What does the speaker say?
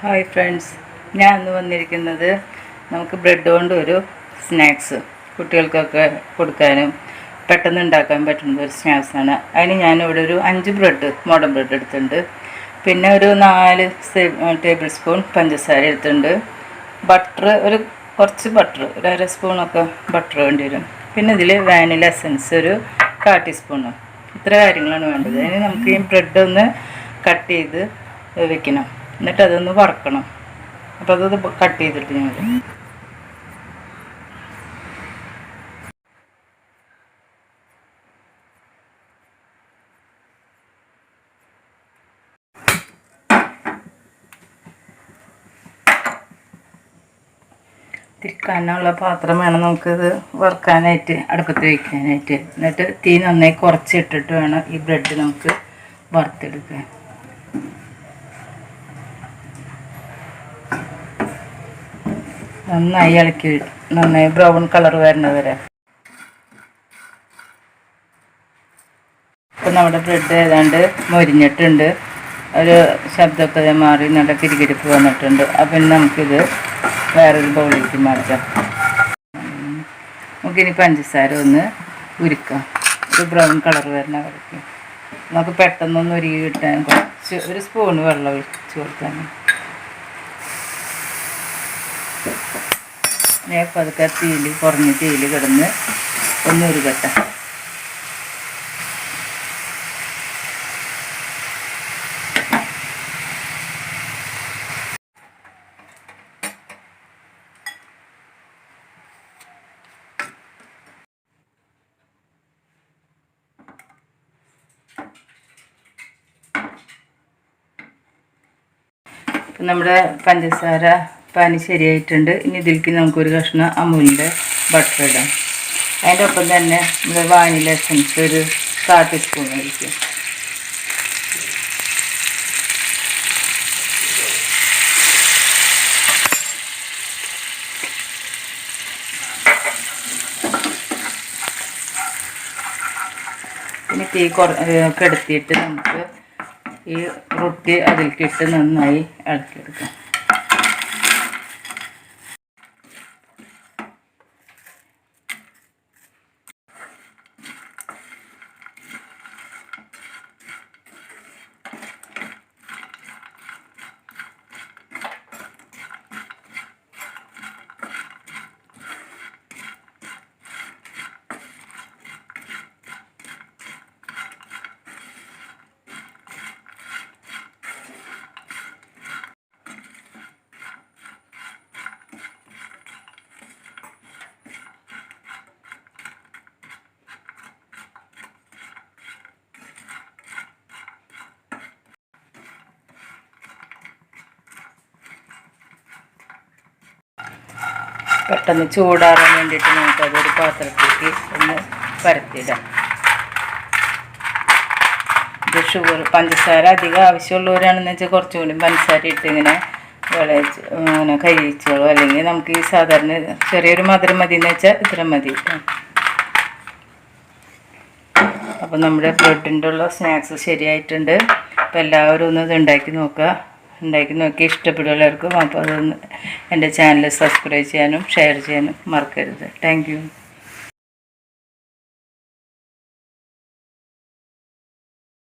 Hi friends ഞാൻ ഇന്ന് വന്നിരിക്കുന്നത് നമുക്ക് ബ്രെഡ് കൊണ്ട് ഒരു സ്നാക്സ് കുട്ടികൾക്കൊക്കെ കൊടുക്കാനും പെട്ടെന്ന് ഉണ്ടാക്കാൻ പറ്റുന്ന ഒരു സ്നാക്സാണ് അതിന് ഞാനിവിടെ ഒരു അഞ്ച് ബ്രെഡ് മോഡൺ ബ്രെഡ് എടുത്തിട്ടുണ്ട്. പിന്നെ ഒരു നാല് ടേബിൾ സ്പൂൺ പഞ്ചസാര എടുത്തിട്ടുണ്ട്. ബട്ടർ ഒരു കുറച്ച് ബട്ടർ ഒരു അര സ്പൂണൊക്കെ ബട്ടർ വേണ്ടി വരും. പിന്നെ ഇതിൽ വാനില എസൻസ് ഒരു കാ ടീസ്പൂണ്. ഇത്ര കാര്യങ്ങളാണ് വേണ്ടത്. അതിന് നമുക്ക് ഈ ബ്രെഡ് ഒന്ന് കട്ട് ചെയ്ത് വെക്കണം. എന്നിട്ട് അതൊന്ന് വറക്കണം. അപ്പോൾ അതൊന്ന് കട്ട് ചെയ്തിട്ട് വരാം. തിരിക്കാനുള്ള പാത്രം വേണം നമുക്കിത് വറുക്കാനായിട്ട് അടുപ്പത്ത് വയ്ക്കാനായിട്ട് എന്നിട്ട് തീ നന്നായി കുറച്ചിട്ടിട്ട് വേണം ഈ ബ്രെഡ് നമുക്ക് വറുത്തെടുക്കാൻ. നന്നായി ഇളക്കി നന്നായി ബ്രൗൺ കളർ വരുന്നത് വരെ. ഇപ്പം നമ്മുടെ ബ്രെഡ് ഏതാണ്ട് മൊരിഞ്ഞിട്ടുണ്ട്. ഒരു ശബ്ദമൊക്കെ മാറി നല്ല കിരികിരിപ്പ് വന്നിട്ടുണ്ട്. അപ്പം നമുക്കിത് വേറൊരു ബൗളിലേക്ക് മാറ്റാം. നമുക്കിനി പഞ്ചസാര ഒന്ന് ഉരുക്കാം. ഒരു ബ്രൗൺ കളർ വരുന്ന വരയ്ക്കും. നമുക്ക് പെട്ടെന്നൊന്ന് ഉരുകി കിട്ടാൻ കുറച്ച് ഒരു സ്പൂൺ വെള്ളം ഒഴിച്ച് കൊടുക്കാൻ പതുക്കെ തീയിൽ കുറഞ്ഞ് തീയിൽ കിടന്ന് ഒന്നൊരു കെട്ട നമ്മുടെ പഞ്ചസാര പാനി ശരിയായിട്ടുണ്ട്. ഇനി ഇതിലേക്ക് നമുക്കൊരു കഷ്ണം അമൂലിന്റെ ബട്ടർ ഇടാം. അതിന്റെ ഒപ്പം തന്നെ നമ്മുടെ വാനില എസൻസ് ഒരു കാ ടീസ്പൂൺ ഒഴിക്കും ഇനി തീ കുറ കെടുത്തിയിട്ട് നമുക്ക് ഈ റൊട്ടി അതിലേക്കിട്ട് നന്നായി ഇളക്കിയെടുക്കാം. പെട്ടെന്ന് ചൂടാറാൻ വേണ്ടിയിട്ട് നമുക്ക് അതൊരു പാത്രത്തിലേക്ക് ഒന്ന് പരത്തിയിടാം. ഇത് ഷുഗർ പഞ്ചസാര അധികം ആവശ്യമുള്ളവരാണെന്ന് വെച്ചാൽ കുറച്ചും കൂടി പഞ്ചസാര ഇട്ട് ഇങ്ങനെ വിളയിച്ച് ഇങ്ങനെ കഴിച്ചോളൂ അല്ലെങ്കിൽ നമുക്ക് ഈ സാധാരണ ചെറിയൊരു മധുരം മതി എന്ന് വെച്ചാൽ ഇത്ര മതി. അപ്പോൾ നമ്മുടെ ബ്രെഡിന്റെ ഉള്ള സ്നാക്സ് ശരിയായിട്ടുണ്ട്. അപ്പോൾ എല്ലാവരും ഒന്ന് ഇത് ഉണ്ടാക്കി നോക്കുക. ഉണ്ടാക്കി നോക്കി ഇഷ്ടപ്പെടും അപ്പോൾ അതൊന്ന് എന്റെ ചാനൽ സബ്സ്ക്രൈബ് ചെയ്യാനും ഷെയർ ചെയ്യാനും മറക്കരുത്. താങ്ക്